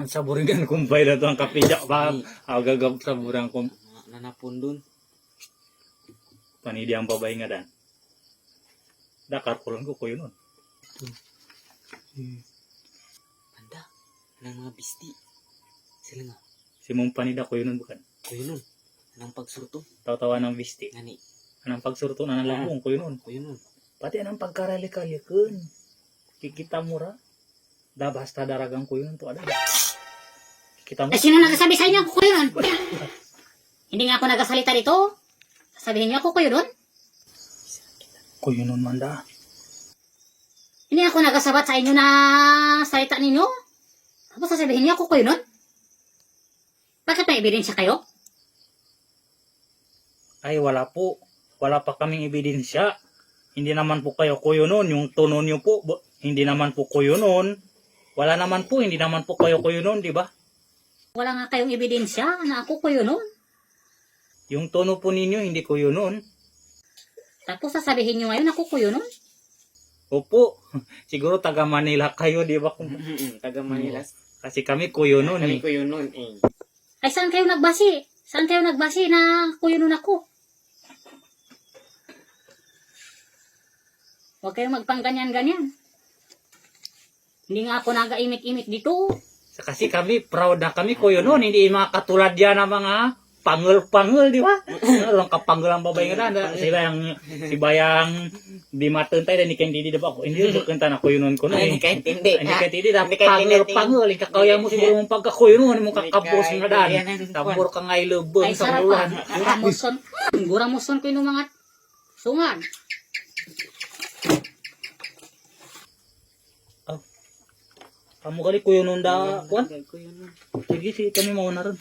Ang saburingan kumpay na to ang kapidya ba? Ako gagawin saburan kum nanapon dun. panidi ang babay nga dan. Dakar ko lang ko kuyo nun. Banda. Anang mga bisti. Sila nga. Si mong panida kuyo nun bukan. Kuyo nun. Anang pagsurto. Tawa-tawa ng bisti. Ngani. Anang pagsurto na nalabong kuyo nun. Kuyo nun. Pati anang pagkarali-kalikun. Kikita mura. Da basta daragang kuyo nun to ada. Kita mo. Eh, sino nagsasabi sa inyo nun? Hindi nga ako nagasalita dito. Sabihin niyo ako kuyo nun? Kuyo nun manda. Hindi ako nagasabat sa inyo na salita ninyo. Tapos sasabihin niyo ako kuyo nun? Bakit may ebidensya kayo? Ay wala po. Wala pa kaming ebidensya. Hindi naman po kayo kuyo nun. Yung tono niyo po. Hindi naman po kuyo nun. Wala naman po. Hindi naman po kayo kuyo nun, di ba? Wala nga kayong ebidensya na ako kuyo nun. Yung tono po ninyo, hindi kuyo nun. Tapos sasabihin niyo ngayon ako kuyo nun? Opo. Siguro taga Manila kayo, di ba? Kung- Taga Manila. Kasi kami kuyo nun Kami eh. kuyo nun eh. Ay, saan kayo nagbasi? Saan kayo nagbasi na kuyo nun ako? Huwag kayong magpangganyan-ganyan. Hindi nga ako nagaimik-imik dito. Kasi kami, proud na kami kuyo nun. Hindi mga katulad yan na mga pangil-pangil, di ba? Ano kapangil ang babae nga na. Si Bayang, si Bayang, di matentay dan ikan didi diba ako. Hindi ito kanta na kuyo nun ko na eh. hindi ka intindi. Hindi ka Hindi ka intindi. pangil-pangil. Ikakaya mo siguro mong pagkakuyo nun, mong kakabos Hindi ka- yan ang- Tabor ka nga ilubong Ay, sa sarap bulan. pa. Guramuson. Guramuson ko yung mga sungan. Kamu kali kuyo nun da, kuan. Kuyo nun. Sige, sige, kami mauna ron.